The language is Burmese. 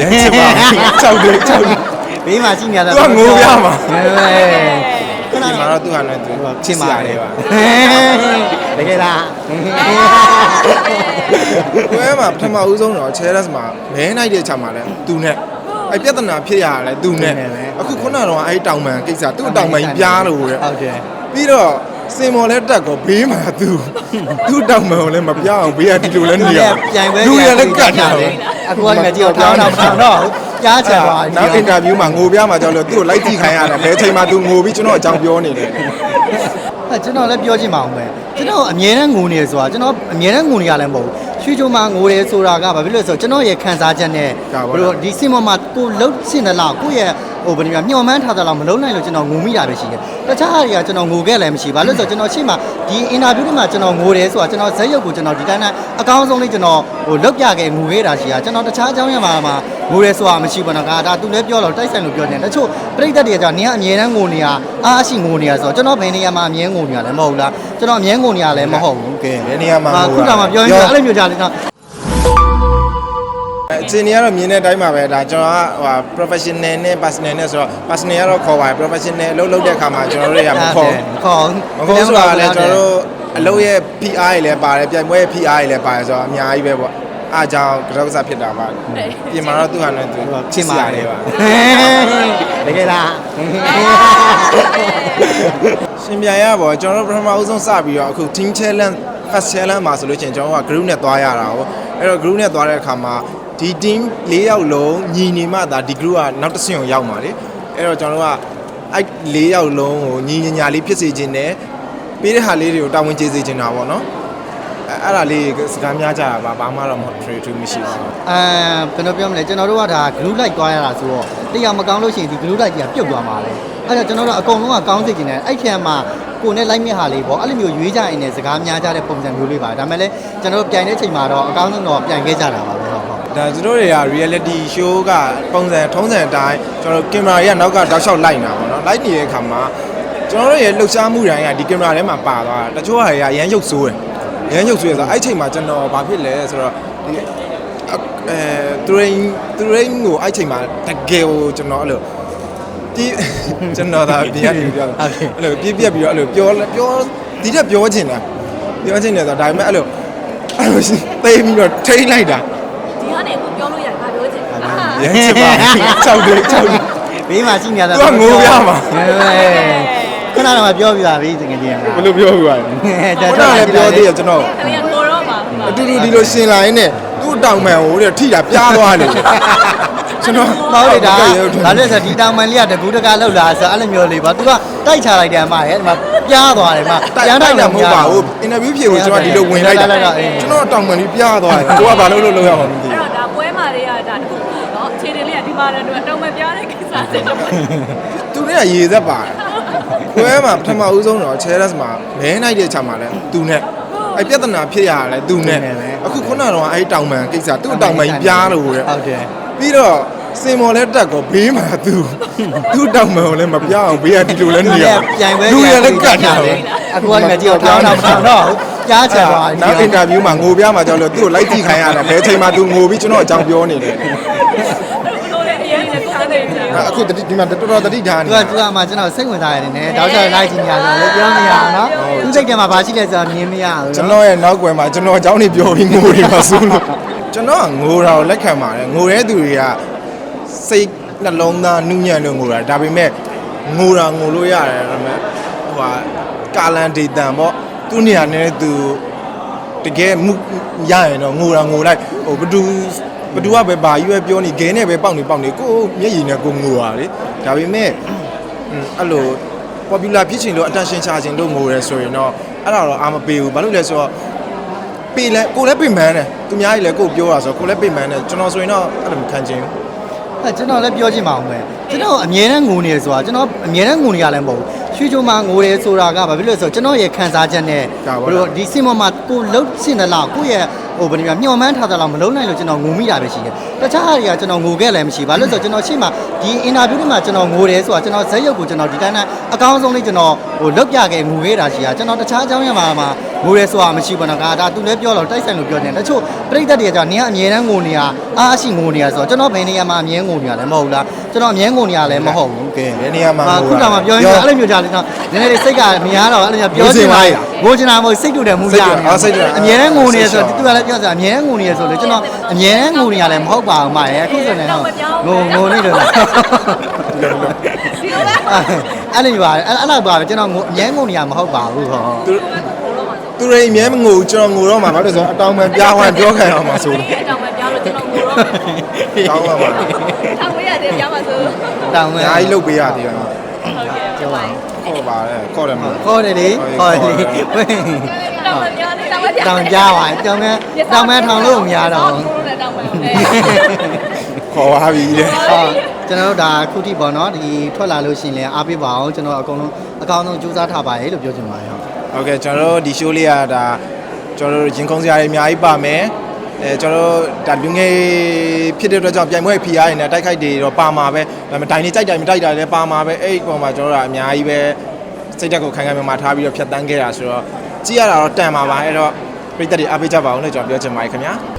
ရမ်းချစ်ပါကြောက်တယ်ကြောက်တယ်ဘေးမှာရှိနေရတာသူကငိုပြမှာဟဲ့ခဏဒီတော့မှာတော့သူကလည်းသူချစ်ပါလေပါတကယ်လားပွဲမှာပထမဦးဆုံးတော့ Cheras မှာမဲနိုင်တဲ့ချက်မှာလဲသူနဲ့အဲ့ပြဿနာဖြစ်ရတာလဲသူနဲ့အခုခုနကတော့အဲ့တောင်ပန်ကိစ္စသူ့တောင်ပန်ကြီးပြားလို့တဲ့ဟုတ်တယ်ပြီးတော့ စင်မော်လဲတက်ကောဘေးမှာသူသူ့တောင်ပန်ကိုလည်းမပြအောင်ဘေးကဒီလိုလဲနေရပြိုင်ပွဲလူရလည်းကတ်တာတယ်အခုကလည်းကြည့်တော့တောင်းတော့တောင်းတော့ကြားချင်ပါနောက်အင်တာဗျူးမှာငိုပြမှာကြောက်လို့သူ့ကိုလိုက်ကြည့်ခိုင်းရတယ်ဘယ်အချိန်မှာသူငိုပြီးကျွန်တော်အကြောင်းပြောနေတယ်အဲကျွန်တော်လည်းပြောချင်ပါအောင်ပဲကျွန်တော်အမြဲတမ်းငိုနေရဆိုတာကျွန်တော်အမြဲတမ်းငိုနေရလည်းမဟုတ်ဘူး ရွှေချိုမှာငိုတယ်ဆိုတာကဘာဖြစ်လို့လဲဆိုတော့ကျွန်တော်ရဲ့ခံစားချက်နဲ့ဘယ်လိုဒီစင်ပေါ်မှာကိုလှုပ်ရှင်တယ်လားကိုရဲ့ဟိုဘယ်လိုမျှော်မှန်းထားသလားမလုံးနိုင်လို့ကျွန်တော်ငိုမိတာပဲရှိတယ်တခြားဟာတွေကကျွန်တော်ငိုခဲ့လည်းမရှိဘာလို့လဲဆိုတော့ကျွန်တော်ရှေ့မှာဒီအင်တာဗျူးတွေမှာကျွန်တော်ငိုတယ်ဆိုတာကျွန်တော်ဇက်ရုပ်ကိုကျွန်တော်ဒီတိုင်းတိုင်းအကောင်းဆုံးလေးကျွန်တော်ဟိုလုတ်ပြခဲ့ငိုခဲ့တာရှိတာကျွန်တော်တခြားအကြောင်းရမှာမှာ ငိုတယ်ဆိုတာမရှိဘူးနော်ကဒါသူလည်းပြောတော့တိုက်ဆိုင်လို့ပြောနေတယ်တချို့ပြိတ္တတွေကကြောင့်နင်ကအမြဲတမ်းငိုနေတာအားရှိငိုနေတာဆိုတော့ကျွန်တော်ဘယ်နေရာမှာအမြဲငိုနေတာလဲမဟုတ်လားကျွန်တော်အမြဲငိုနေတာလည်းမဟုတ်ဘူးကဲဘယ်နေရာမှာငိုခုတောင်မှပြောရင်အဲ့လိုမျိုးကြတယ်နော်အချိန်ကြီးကတော့မြင်တဲ့အတိုင်းပါပဲဒါကျွန်တော်ကဟို professional နဲ့ personal နဲ့ဆိုတော့ personal ကတော့ခေါ်ပါတယ် professional အလုပ်လုပ်တဲ့အခါမှာကျွန်တော်တို့တွေကမခေါ်ခေါ်မခေါ်ဆိုတာကလည်းကျွန်တော်တို့အလုပ်ရဲ့ PR တွေလည်းပါတယ်ပြိုင်ပွဲရဲ့ PR တွေလည်းပါတယ်ဆိုတော့အများကြီးပဲပေါ့ အားကြောင့်ကြောက်ကစားဖြစ်တာပါပြင်မှာတော့သူဟာနဲ့သူချင်းပါလေပါတကယ်လားရှင်ပြန်ရပါကျွန်တော်တို့ပထမဦးဆုံးစပြီးတော့အခု team challenge first challenge မှာဆိုလို့ချင်းကျွန်တော်တို့က group နဲ့သွားရတာ哦အဲ့တော့ group နဲ့သွားတဲ့အခါမှာဒီ team ၄ယောက်လုံးညီနေမှသာဒီ group ကနောက်တစ်ဆင့်ကိုရောက်မှာလေအဲ့တော့ကျွန်တော်တို့ကအဲ့၄ယောက်လုံးကိုညီညာညာလေးဖြစ်စေခြင်းနဲ့ပြီးတဲ့ဟာလေးတွေကိုတာဝန်ကျေစေခြင်းတာပေါ့နော် အဲ့အဲ့ဒါလေးစကားများကြတာပါဘာမှတော့မဟုတ် trade to မရှိပါဘူးအဲဘယ်လိုပြောမလဲကျွန်တော်တို့ကဒါ group like သွားရတာဆိုတော့တရားမကောင်းလို့ရှိရင်ဒီ group like ကြီးကပြုတ်သွားမှာလေအဲ့တော့ကျွန်တော်တို့အကုန်လုံးကကောင်းစေချင်တယ်အဲ့ထက်မှာကိုနဲ့လိုက်မြဟာလေးပေါ့အဲ့လိုမျိုးရွေးကြရင်လည်းစကားများကြတဲ့ပုံစံမျိုးလေးပါဒါပေမဲ့လည်းကျွန်တော်တို့ပြိုင်တဲ့ချိန်မှာတော့အကောင်းဆုံးတော့ပြိုင်ခဲ့ကြတာပါပဲဟုတ်ဟုတ်ဒါသူတို့တွေက reality show ကပုံစံထုံးစံအတိုင်းကျွန်တော်ကင်မရာကြီးကနောက်ကတောက်လျှောက်လိုက်နေတာပေါ့နော်လိုက်နေတဲ့အခါမှာကျွန်တော်တို့ရဲ့လှုပ်ရှားမှုတိုင်းကဒီကင်မရာထဲမှာပါသွားတာတချို့ဟာတွေကရမ်းရုပ်ဆိုးတယ် ရမ်းရုပ်ဆိုးရဆိုတော့အဲ့ချိန်မှာကျွန်တော်ဘာဖြစ်လဲဆိုတော့ဒီအဲ train train ကိုအဲ့ချိန်မှာတကယ်ကိုကျွန်တော်အဲ့လိုဒီကျွန်တော်ဒါဒီကနေပြောအဲ့လိုပြည့်ပြက်ပြီးတော့အဲ့လိုပြောပြောဒီတက်ပြောချင်တာပြောချင်တယ်ဆိုတော့ဒါပေမဲ့အဲ့လိုအဲ့လိုသိပြီးတော့ထိမ့်လိုက်တာဒီကနေကိုပြောလို့ရတယ်ငါပြောချင်တာရမ်းချစ်ပါကြောက်တယ်ကြောက်တယ်ဘေးမှာရှိနေရတာသူကငိုပြမှာဟဲ့ ခဏတော့ပြောပြပါပြီတကယ်ကြီးဘယ်လိုပြောပြရလဲဒါခုနကလည်းပြောသေးတယ်ကျွန်တော်ကလေးကကိုတော့မှာအတူတူဒီလိုရှင်လာရင်းနဲ့သူ့တောင်မှန်ဟိုတဲ့ထိတာပြားသွားတယ်ကျွန်တော်မဟုတ်လေဒါဒါလည်းဆိုဒီတောင်မန်လေးကတကူတကာလောက်လာဆိုအဲ့လိုမျိုးလေးပါသူကတိုက်ချလိုက်တယ်အမရဲ့ဒီမှာပြားသွားတယ်အမတိုက်တိုက်တာမဟုတ်ပါဘူးအင်တာဗျူးဖြေကိုကျွန်တော်ဒီလိုဝင်လိုက်တာကျွန်တော်တောင်မှန်ကြီးပြားသွားတယ်ကိုကဘာလို့လို့လောက်ရမှာမသိအဲ့တော့ဒါပွဲမာလေးကဒါတခုနော်အခြေအနေလေးကဒီမှာတော့အတော့မပြားတဲ့ကိစ္စတွေတော့ဘူးသူနဲ့ရေသက်ပါတယ် ခွဲမှာပထမဦးဆုံးတော့ Cheras မှာမဲနိုင်တဲ့ချက်မှာလဲသူနဲ့အဲ့ပြဿနာဖြစ်ရတာလဲသူနဲ့အခုခုနကတော့အဲ့တောင်မှန်ကိစ္စသူ့တောင်မှန်ကြီးပြားလို့တဲ့ဟုတ်တယ်ပြီးတော့စင်မော်လဲတက်ကောဘေးမှာသူသူ့တောင်မှန်ကိုလည်းမပြအောင်ဘေးကဒီလိုလဲနေရပြိုင်ပွဲလူရလည်းကတ်တာအခုကလည်းကြည့်တော့တောင်းတော့တောင်းတော့ကြားချင်ပါနောက်အင်တာဗျူးမှာငိုပြမှာကြောက်လို့သူ့ကိုလိုက်ကြည့်ခိုင်းရတယ်ဘယ်အချိန်မှာသူငိုပြီးကျွန်တော်အကြောင်းပြောနေတယ်ဘလို့လဲ အရင်ကစားနေကြအခုတတိဒီမှာတော်တော်တတိထားနေသူကသူကမှကျွန်တော်စိတ်ဝင်စားရတယ်နည်းတောက်ချလိုက်ချင်ကြတယ်လေပြောနေရအောင်နော်သူစိတ်ထဲမှာဘာရှိလဲဆိုတာမြင်မရဘူးကျွန်တော်ရဲ့နောက်ကွယ်မှာကျွန်တော်အကြောင်းတွေပြောပြီးငိုနေပါဆိုလို့ကျွန်တော်ကငိုတာကိုလက်ခံပါတယ်ငိုတဲ့သူတွေကစိတ်နှလုံးသားနုညံ့လို့ငိုတာဒါပေမဲ့ငိုတာငိုလို့ရတယ်ဒါပေမဲ့ဟိုဟာကာလန်ဒေတန်ပေါ့သူ့နေရာနဲ့သူတကယ်မှုရရင်တော့ငိုတာငိုလိုက်ဟိုဘသူ ဘသူကပဲဘာကြီးပဲပြောနေဂဲနဲ့ပဲပေါက်နေပေါက်နေကိုမျက်ရည်နဲ့ကိုငိုတာလေဒါပေမဲ့အဲ့လို popular ဖြစ်ချင်လို့ attention ချခြင်းလို့ငိုရဲဆိုရင်တော့အဲ့ဒါတော့အာမပေးဘူးဘာလို့လဲဆိုတော့ပေးလဲကိုလည်းပြင်မှန်းတယ်သူများကြီးလည်းကိုပြောတာဆိုတော့ကိုလည်းပြင်မှန်းတယ်ကျွန်တော်ဆိုရင်တော့အဲ့လိုမခံချင်ဘူးအဲကျွန်တော်လည်းပြောချင်ပါအောင်ပဲကျွန်တော်အမြဲတမ်းငိုနေတယ်ဆိုတာကျွန်တော်အမြဲတမ်းငိုနေရလည်းမဟုတ်ဘူးရွှေချိုမှာငိုတယ်ဆိုတာကဘာဖြစ်လို့လဲဆိုတော့ကျွန်တော်ရဲ့ခံစားချက်နဲ့ဘယ်လိုဒီစင်ပေါ်မှာကိုလှုပ်ရှင်တယ်လားကိုရဲ့ ဟိုဘယ်လိုမျှော်မှန်းထားသလားမလုံးနိုင်လို့ကျွန်တော်ငိုမိတာပဲရှိတယ်တခြားဟာတွေကကျွန်တော်ငိုခဲ့လည်းမရှိဘာလို့လဲဆိုတော့ကျွန်တော်ရှေ့မှာဒီအင်တာဗျူးတွေမှာကျွန်တော်ငိုတယ်ဆိုတာကျွန်တော်ဇက်ရုပ်ကိုကျွန်တော်ဒီတိုင်းတိုင်းအကောင်းဆုံးလေးကျွန်တော် ဟိုလုတ်ပြခဲ့ငိုခဲ့တာရှိတာကျွန်တော်တခြားအကြောင်းရမှာမှာငိုရဲဆိုတာမရှိဘူးနော်ဒါဒါသူလည်းပြောတော့တိုက်ဆိုင်လို့ပြောတယ်တချို့ပြိတ္တတွေကကြာနင်ကအမြဲတမ်းငိုနေရအားရှိငိုနေရဆိုတော့ကျွန်တော်ဘယ်နေရာမှာအမြဲငိုနေရလဲမဟုတ်လားကျွန်တော်အမြဲငိုနေရလဲမဟုတ်ဘူးကဲဘယ်နေရာမှာငိုခုတာတောင်မှပြောရင်အဲ့လိုမျိုးကြာလေနော်နည်းနည်းလေးစိတ်ကမရတော့အဲ့လိုမျိုးပြောချင်ပါငိုချင်တာမဟုတ်စိတ်တူတယ်မှုရအမြဲတမ်းငိုနေရဆိုတော့သူကလည်းပြောစားအမြဲတမ်းငိုနေရဆိုလို့ကျွန်တော်အမြဲတမ်းငိုနေရလဲမဟုတ်ပါဘူးမရဲ့အခုဆိုရင်တော့ငိုငိုနေတယ်လားဒီလိုလား အဲ့လိုပါအဲ့အဲ့လိုပါကျွန်တော်ငိုအမြဲငိုနေရမဟုတ်ပါဘူးဟောသူသူရိအမြဲမငိုဘူးကျွန်တော်ငိုတော့မှာဘာလို့လဲဆိုတော့အတောင်ပံပြားဝမ်းပြောခံအောင်မှာဆိုလို့အဲ့တောင်ပဲပြောလို့ကျွန်တော်ငိုတော့တောင်းပါပါထောင်ဝေးရတယ်ပြောပါဆိုတောင်းမယ်အများကြီးလုပ်ပေးရသေးတယ်ဟုတ်ကဲ့ပြောပါခေါ်ပါတယ်ခေါ်တယ်မှာခေါ်တယ်လေခေါ်တယ်လေဝင်းတောင်ပဲပြောနေတောင်ပဲပြောတောင်းကြပါတောင်းမဲတောင်းမဲထောင်လို့မရတော့ဘူးတောင်ပဲခေါ်ပါပြီတဲ့ဟော ကျွန်တော်တို့ဒါခုထိပေါ့နော်ဒီထွက်လာလို့ရှိရင်လည်းအားပေးပါအောင်ကျွန်တော်အကုန်လုံးအကောင်းဆုံးကြိုးစားထားပါရဲ့လို့ပြောချင်ပါတယ်ဟုတ်ဟုတ်ကဲ့ကျွန်တော်တို့ဒီ show လေးကဒါကျွန်တော်တို့ရင်ခုန်စရာတွေအများကြီးပါမယ်အဲကျွန်တော်တို့ဒါလူငယ်ဖြစ်တဲ့အတွက်ကြောင့်ပြိုင်ပွဲ PR တွေနဲ့တိုက်ခိုက်တွေတော့ပါမှာပဲဒါပေမဲ့ဒိုင်နေကြိုက်တယ်မတိုက်တာလည်းပါမှာပဲအဲ့ဒီပုံမှာကျွန်တော်တို့ကအများကြီးပဲစိတ်တက်ကိုခိုင်ခိုင်မာမာထားပြီးတော့ဖြတ်တန်းခဲ့တာဆိုတော့ကြည့်ရတာတော့တန်ပါပါအဲ့တော့ပြည်သက်တွေအားပေးကြပါအောင်လို့ကျွန်တော်ပြောချင်ပါတယ်ခင်ဗျာ